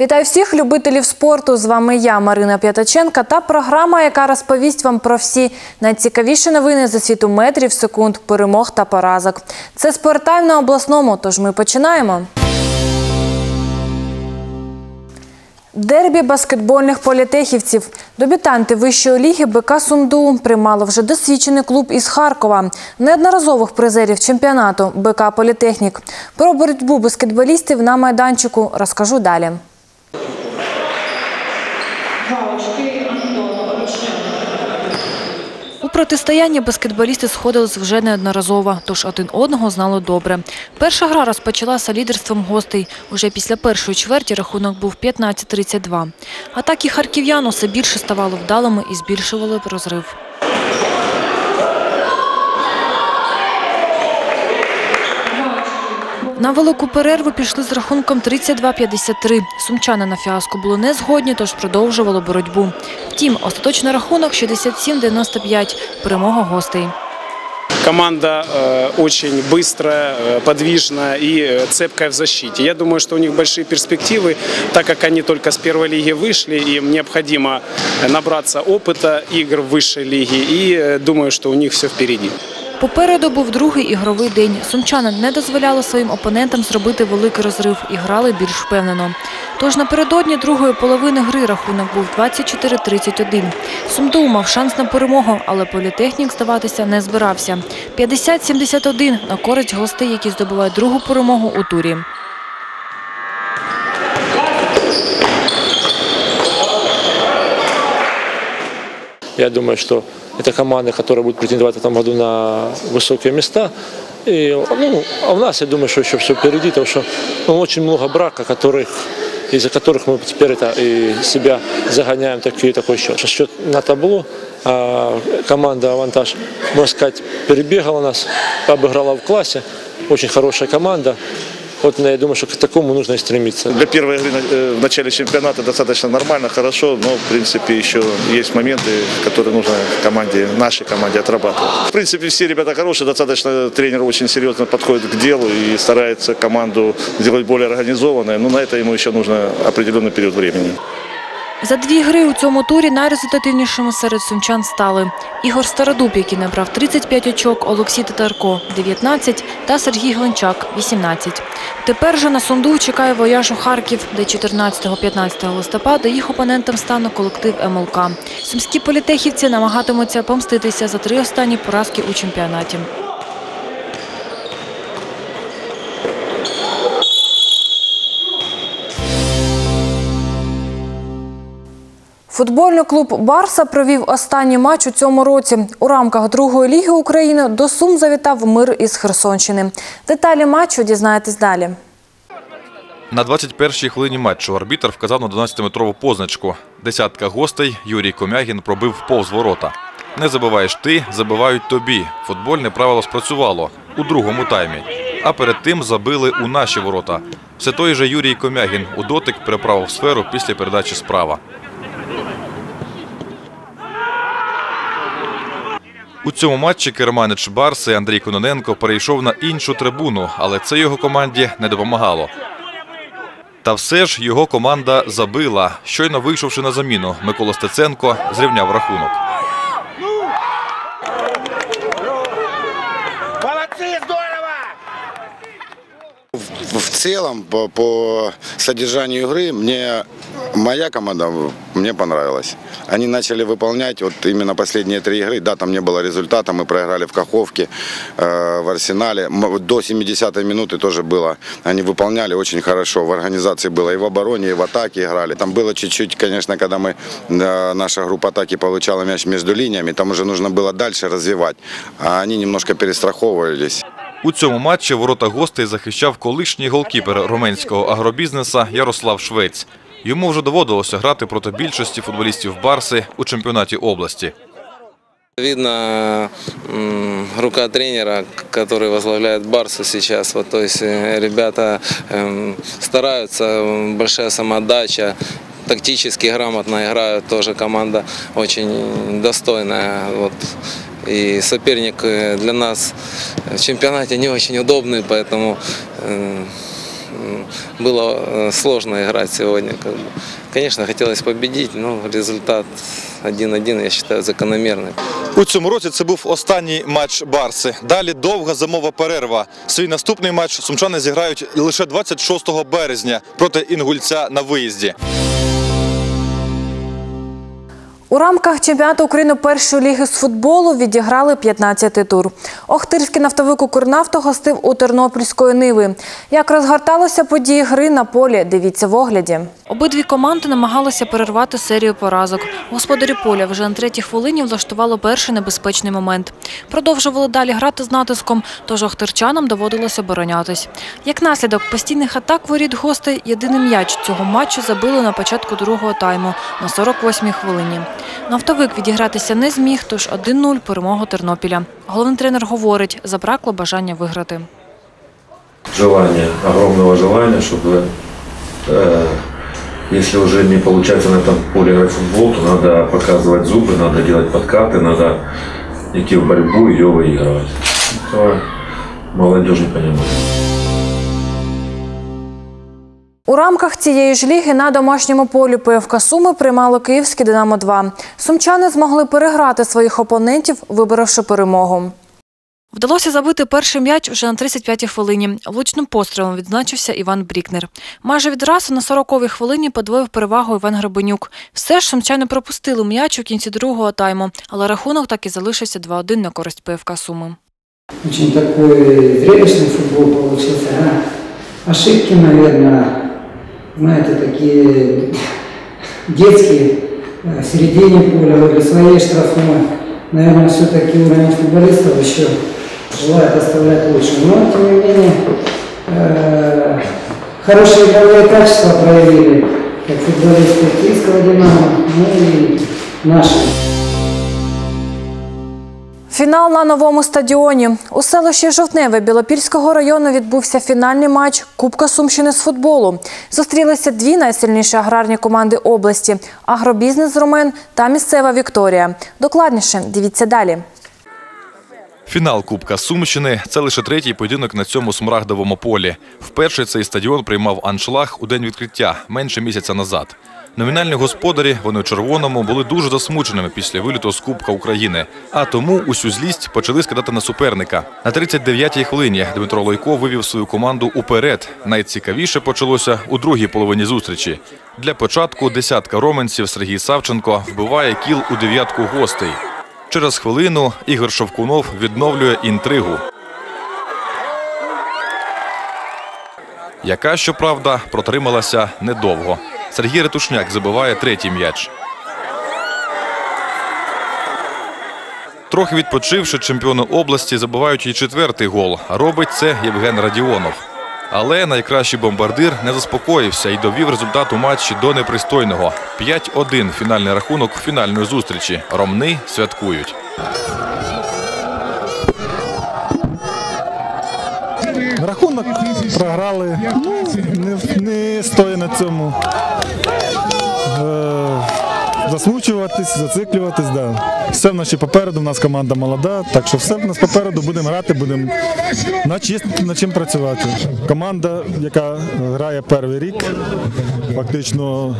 Вітаю всіх любителів спорту. З вами я, Марина П'ятаченка, та програма, яка розповість вам про всі найцікавіші новини за світу метрів, секунд, перемог та поразок. Це спорттайм на обласному. Тож ми починаємо. Дербі баскетбольних політехівців. Дебютанти вищої ліги БК Сумду приймали вже досвідчений клуб із Харкова, неодноразових призерів чемпіонату БК Політехнік. Про боротьбу баскетболістів на майданчику розкажу далі. У протистоянні баскетболісти сходились вже неодноразово, тож один одного знали добре. Перша гра розпочалася лідерством гостей. Уже після першої чверті рахунок був 15-32. Атаки харків'ян усе більше ставали вдалими і збільшували розрив. На велику перерву пішли з рахунком 32-53. Сумчани на фіаско були не згодні, тож продовжували боротьбу. Втім, остаточний рахунок 67-95. Перемога гостей. Команда э, очень быстрая, э, подвижная и э, цепкая в защите. Я думаю, что у них большие перспективы, так как они только с первой лиги вышли, им необходимо набраться опыта игр в высшей лиге. И э, думаю, что у них все впереди. Попереду був другий ігровий день. Сумчани не дозволяли своїм опонентам зробити великий розрив і грали більш впевнено. Тож напередодні другої половини гри рахунок був 24-31. Сумду мав шанс на перемогу, але політехнік здаватися не збирався. 50-71 на користь гостей, які здобувають другу перемогу у турі. Я думаю, что это команда, которая будет претендовать в этом году на высокие места. И, ну, а у нас, я думаю, что еще все впереди, потому что ну, очень много брака, которых, из-за которых мы теперь это и себя загоняем такие, такой счет. Счет на табло, а команда «Авантаж», можно сказать, перебегала нас, обыграла в классе. Очень хорошая команда. Вот я думаю, что к такому нужно и стремиться. Для первой игры э, в начале чемпионата достаточно нормально, хорошо, но в принципе еще есть моменты, которые нужно команде, нашей команде отрабатывать. В принципе, все ребята хорошие, достаточно тренер очень серьезно подходит к делу и старается команду сделать более организованной, но на это ему еще нужно определенный период времени. За дві гри у цьому турі найрезультативнішими серед сумчан стали Ігор Стародуб, який набрав 35 очок, Олексій Татарко – 19 та Сергій Гленчак – 18. Тепер же на Сумду чекає вояж у Харків, де 14-15 листопада їх опонентом стане колектив МЛК. Сумські політехівці намагатимуться помститися за три останні поразки у чемпіонаті. Футбольний клуб Барса провів останній матч у цьому році. У рамках другої ліги України до Сум завітав мир із Херсонщини. Деталі матчу дізнаєтесь далі. На 21-й хвилині матчу арбітр вказав на 12-метрову позначку. Десятка гостей Юрій Комягін пробив повз ворота. Не забиваєш ти, забивають тобі. Футбольне правило спрацювало у другому таймі. А перед тим забили у наші ворота. Все той же Юрій Комягін у дотик переправив сферу після передачі справа. У цьому матчі керманич Барси Андрій Кононенко перейшов на іншу трибуну, але це його команді не допомагало. Та все ж його команда забила. Щойно вийшовши на заміну, Микола Стеценко зрівняв рахунок. В целом, по, по содержанию игры, мне моя команда мне понравилась. Они начали выполнять вот именно последние три игры. Да, там не было результата, мы проиграли в Каховке, э, в Арсенале. М- До 70-й минуты тоже было. Они выполняли очень хорошо. В организации было и в обороне, и в атаке играли. Там было чуть-чуть, конечно, когда мы, э, наша группа атаки получала мяч между линиями, там уже нужно было дальше развивать. А они немножко перестраховывались. У цьому матчі ворота гостей захищав колишній голкіпер руменського агробізнеса Ярослав Швець. Йому вже доводилося грати проти більшості футболістів Барси у чемпіонаті області. Видно м, рука тренера, который возглавляет Барсу сейчас. Вот, то есть э, ребята эм, стараются, м, большая самоотдача, тактически грамотно играют. Тоже команда очень достойная. Вот. И соперник э, для нас в чемпионате не очень удобный, поэтому э, м, было э, сложно играть сегодня. как бы. Конечно, хотелось победить, но результат 1-1, я считаю, закономерный. У цьому році це був останній матч Барси. Далі довга зимова перерва. Свій наступний матч сумчани зіграють лише 26 березня проти інгульця на виїзді. У рамках чемпіонату України першої ліги з футболу відіграли 15-й тур. Охтирський нафтовик «Укрнафто» гостив у Тернопільської Ниви. Як розгорталися події гри на полі, дивіться в огляді. Обидві команди намагалися перервати серію поразок. Господарі поля вже на третій хвилині влаштували перший небезпечний момент. Продовжували далі грати з натиском, тож охтирчанам доводилося оборонятись. Як наслідок постійних атак воріт гостей єдиний м'яч цього матчу забили на початку другого тайму на 48-й хвилині. Нафтовик відігратися не зміг, тож 1-0 перемога Тернопіля. Головний тренер говорить, забракло бажання виграти. желание, огромного желания, чтобы э, если уже не получается на этом поле играть в футбол, то надо показывать зубы, надо делать подкаты, надо идти в борьбу и ее выигрывать. Это молодежь не понимает. У рамках цієї ж ліги на домашньому полі ПФК Суми приймало київське «Динамо-2». Сумчани змогли переграти своїх опонентів, виборовши перемогу. Вдалося забити перший м'яч вже на 35-й хвилині. Влучним пострілом відзначився Іван Брікнер. Майже відразу на 40-й хвилині подвоїв перевагу Іван Гребенюк. Все ж сумчани пропустили м'яч у кінці другого тайму, але рахунок так і залишився 2-1 на користь ПФК Суми. Очень такой зрелищный футбол получился. А? Ошибки, знаете, такие детские э, середине поля, возле своей штрафной. Наверное, все-таки уровень футболистов еще желает оставлять лучше. Но, тем не менее, э, хорошие игровые качества проявили, как футболисты киевского «Динамо», ну и наши. Фінал на новому стадіоні. У селищі Жовтневе Білопільського району відбувся фінальний матч Кубка Сумщини з футболу. Зустрілися дві найсильніші аграрні команди області – агробізнес «Румен» та місцева «Вікторія». Докладніше дивіться далі. Фінал Кубка Сумщини – це лише третій поєдинок на цьому смарагдовому полі. Вперше цей стадіон приймав аншлаг у день відкриття, менше місяця назад. Номінальні господарі, вони у червоному, були дуже засмученими після виліту з Кубка України. А тому усю злість почали скидати на суперника. На 39-й хвилині Дмитро Лойко вивів свою команду уперед. Найцікавіше почалося у другій половині зустрічі. Для початку десятка роменців Сергій Савченко вбиває кіл у дев'ятку гостей. Через хвилину Ігор Шовкунов відновлює інтригу. Яка, щоправда, протрималася недовго. Сергій Ретушняк забиває третій м'яч. Трохи відпочивши, чемпіони області забивають і четвертий гол. Робить це Євген Радіонов. Але найкращий бомбардир не заспокоївся і довів результат у матчі до непристойного. 5-1 фінальний рахунок фінальної зустрічі. Ромни святкують. Програли. Не, не стоїть на цьому. Е, засмучуватись, зациклюватись, да. Все в нас ще попереду, в нас команда молода, так що все в нас попереду, будемо грати, будемо над чим працювати. Команда, яка грає перший рік, фактично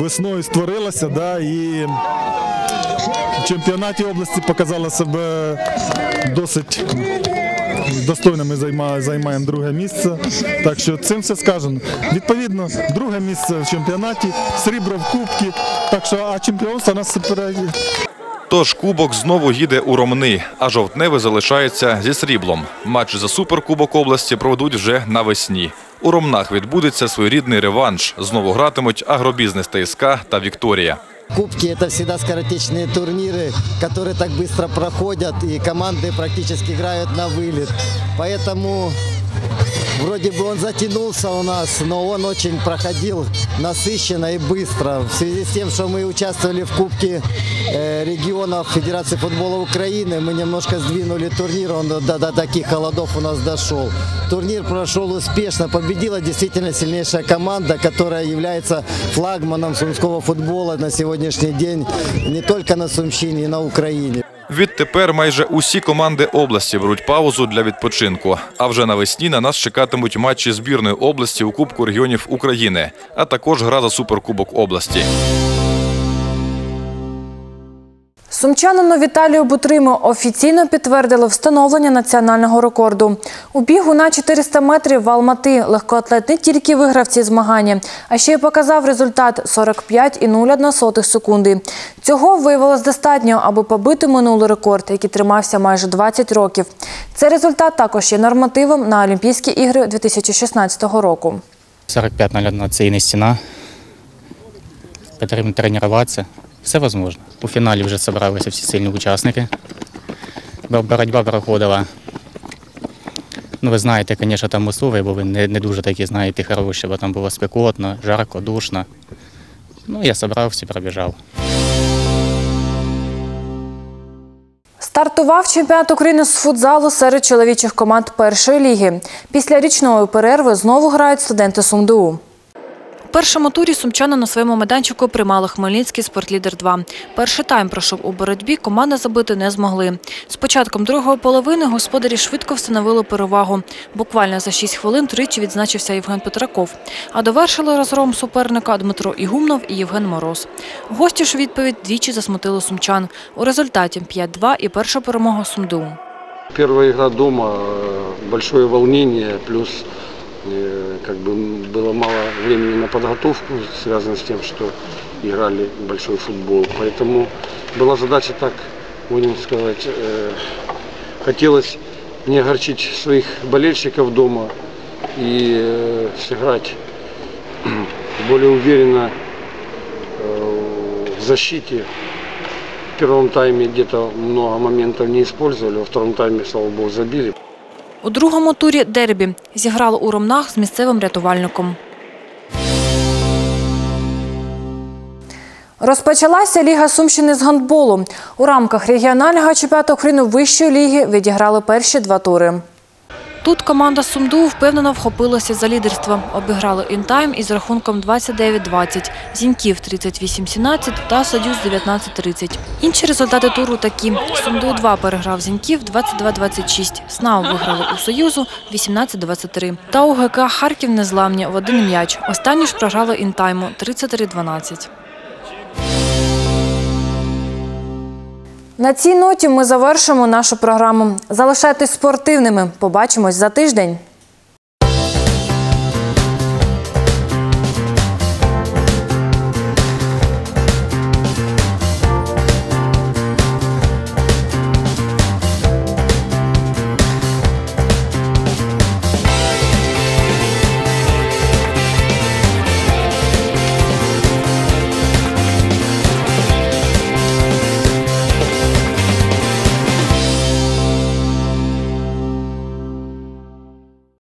весною створилася, да, і в чемпіонаті області показала себе досить достойно ми займаємо, займаємо друге місце. Так що цим все сказано. Відповідно, друге місце в чемпіонаті, срібло в кубці. Так що, а чемпіонство нас попереді. Тож кубок знову їде у Ромни, а жовтневе залишається зі сріблом. Матч за суперкубок області проведуть вже навесні. У Ромнах відбудеться своєрідний реванш. Знову гратимуть агробізнес ТСК та Вікторія. Кубки – это всегда скоротечные турниры, которые так быстро проходят, и команды практически играют на вылет. Поэтому вроде бы он затянулся у нас, но он очень проходил насыщенно и быстро. В связи с тем, что мы участвовали в Кубке э, регионов Федерации футбола Украины, мы немножко сдвинули турнир, он до, до таких холодов у нас дошел. Турнир прошел успешно, победила действительно сильнейшая команда, которая является флагманом сумского футбола на сегодняшний день не только на Сумщине, и на Украине. Відтепер майже усі команди області беруть паузу для відпочинку. А вже навесні на нас чекатимуть матчі збірної області у Кубку регіонів України, а також гра за суперкубок області. Сумчанину Віталію Бутриму офіційно підтвердили встановлення національного рекорду. У бігу на 400 метрів в Алмати легкоатлет не тільки виграв ці змагання, а ще й показав результат 45,01 секунди. Цього виявилось достатньо, аби побити минулий рекорд, який тримався майже 20 років. Цей результат також є нормативом на Олімпійські ігри 2016 року. 45.01 це і не стіна. Потрібно тренуватися. Все можливо. У фіналі вже зібралися всі сильні учасники. Боротьба проходила. Ну, ви знаєте, звісно, там условия були не, не дуже такі, знаєте, хороші, бо там було спекотно, жарко, душно. Ну, я зібрався, пробіжав. Стартував чемпіонат України з футзалу серед чоловічих команд першої ліги. Після річної перерви знову грають студенти СумДУ. Першому турі сумчани на своєму майданчику приймали Хмельницький «Спортлідер-2». Перший тайм пройшов у боротьбі, команди забити не змогли. З початком другої половини господарі швидко встановили перевагу. Буквально за 6 хвилин тричі відзначився Євген Петраков. А довершили розгром суперника Дмитро Ігумнов і Євген Мороз. Гості ж відповідь двічі засмутили сумчан. У результаті 5-2 і перша перемога СумДУ. Первая игра дома, э, большое волнение, плюс как бы было мало времени на подготовку, связано с тем, что играли большой футбол. Поэтому была задача так, будем сказать, э, хотелось не огорчить своих болельщиков дома и э, сыграть более уверенно э, в защите. В первом тайме где-то много моментов не использовали, во втором тайме, слава богу, забили. У другому турі дербі зіграло у Ромнах з місцевим рятувальником. Розпочалася Ліга Сумщини з гандболу. У рамках регіонального чемпіонату України вищої ліги відіграли перші два тури. Тут команда Сумду впевнено вхопилася за лідерство. Обіграли інтайм із рахунком 29-20, Зіньків 38-17 та Союз 19-30. Інші результати туру такі. Сумду 2 переграв Зіньків 22-26, СНАУ виграли у Союзу 18-23. Та у ГК Харків незламні в один м'яч. Останні ж програли інтайму 33-12. На цій ноті ми завершимо нашу програму. Залишайтесь спортивними. Побачимось за тиждень.